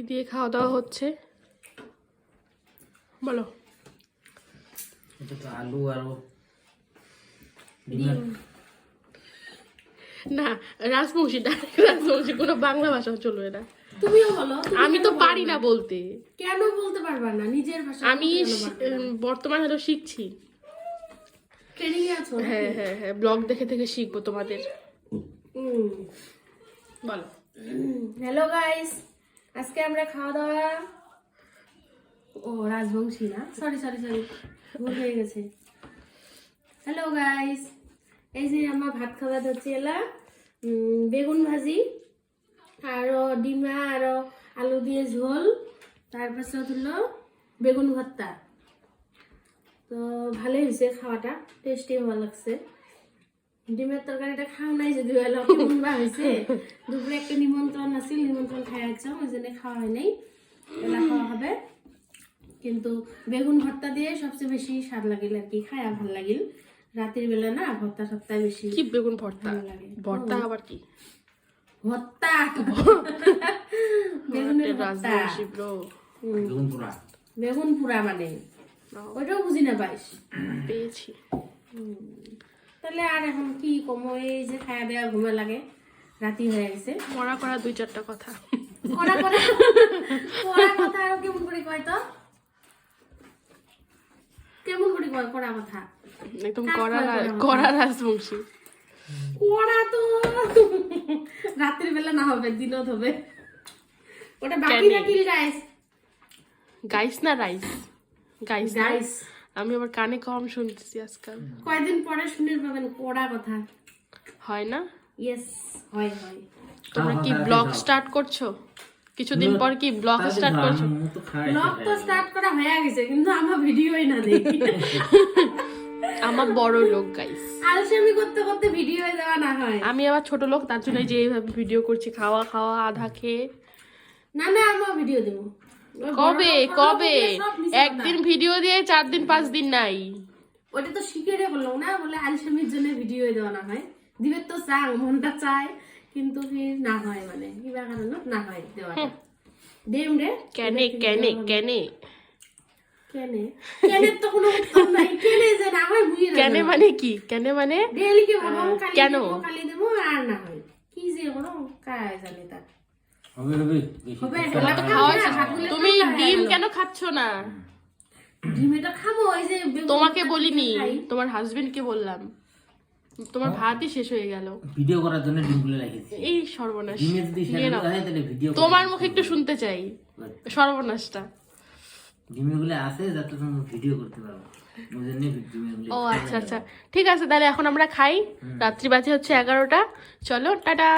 কি দিয়ে খাওয়া দাওয়া হচ্ছে? বলো। আলু আর না রাজবংশী ডাইরেক্ট রাজবংশী কোনো বাংলা ভাষা চলবে না। তুমিও বলো আমি তো পারি না বলতে। কেন বলতে পারবা না? নিজের ভাষা আমি বর্তমান হলো শিখছি। ট্রেনিং এ আছো হ্যাঁ হ্যাঁ হ্যাঁ ব্লগ দেখে দেখে শিখব তোমাদের। বলো। হ্যালো গাইস আজকে আমরা খাওয়া দাওয়া ও, রাজবংশী না? সরি সরি সরি ভুল হয়ে গেছে। হ্যালো গাইস এই যে আমার ভাত খাওয়া হচ্ছে এলা বেগুন ভাজি, আরও ডিমা, আরও আলু দিয়ে ঝোল তারপাছত হলো বেগুন ভর্তা। তো ভালোই হয়েছে খাওয়াটা টেস্টি ভালো লাগছে। ডিমের তরকারিটা খাও নাই যদি হলো কেমন বা হয়েছে। দুপুরে একটা নিমন্ত্রণ আছিল নিমন্ত্রণ খাই আসছাম ওই জন্য খাওয়া হয় নাই। খাওয়া হবে। কিন্তু বেগুন ভর্তা দিয়ে সবচেয়ে বেশি স্বাদ লাগিল আর কি খায়া ভালো লাগিল। রাতের বেলা না ভর্তা সপ্তাহে বেশি কি বেগুন ভর্তা। ভর্তা আবার কি? ভর্তা! বেগুনের ভর্তা। বেগুন পোড়া। বেগুন পুরা মানে। ওইটাও বুঝি না পাইস পেয়েছি। তাহলে আর এখন কি কম? এই যে খায়া দেওয়া ঘুমে লাগে রাতি হয়ে গেছে। মরা করা দুই চারটা কথা। আরও কেমন করে কয় তো? কেমন করে কয় কড়া কথা? একদম কড়া রা- কড়া রাজবংশী। কড়া তো বেলা না হবে দিনত হবে। ওটা বাকি কেন? রাখিল গাইস গাইস না রাইস গাইস গাইস আমি আবার কানে কম শুনতেছি আজকাল। কয়েকদিন পরে শুনে পাবেন কড়া কথা। হয় না? ইয়েস হয় হয়। তোমরা কি ব্লগ স্টার্ট করছ? কিছুদিন পর কি ব্লগ স্টার্ট করছ? ব্লগ তো স্টার্ট করা হয়ে গেছে কিন্তু আমার ভিডিওই না দেখি। আমার বড় লোক গাইস আলসেমি করতে করতে ভিডিও হয়ে যাওয়া না হয়। আমি আবার ছোট লোক তার জন্য যে এইভাবে ভিডিও করছি খাওয়া খাওয়া আধা খেয়ে। না না আমার ভিডিও দেবো। কবে? কবে? একদিন ভিডিও দিয়ে চার দিন পাঁচ দিন নাই। ওটা তো শিখে রে বললাম না বলে আলসেমির জন্য ভিডিও দেওয়া না হয়। দিবে তো চাং মনটা চায় কিন্তু না হয় মানে। কিবা কারণে না হয় দেওয়াটা। দেম রে। কেনে কেনে কেনে? কেনে? কেনে তো কোনো উত্তর নাই। কেনে যে না হয় বুঝি কেনে মানে কি? কেনে মানে? ডেলি কে বলব কালি কেন? কালি দেবো আর না হয়। কি যে বলো কায় জানে তা হবে তুমি ডিম কেন খাচ্ছ না? ডিম এটা খাব ওই যে তোমাকে বলিনি তোমার হাজবেন্ড কে বললাম। তোমার ভাতই শেষ হয়ে গেল। ভিডিও করার জন্য ডিমগুলো রেখেছি এই সর্বনাশ ডিমে যদি তাহলে ভিডিও তোমার মুখে একটু শুনতে চাই সর্বনাশটা। ডিমগুলো আছে যাতে তুমি ভিডিও করতে পারো। ও আচ্ছা আচ্ছা। ঠিক আছে তাহলে এখন আমরা খাই। রাত্রি বাজে হচ্ছে এগারোটা। চলো টাটা।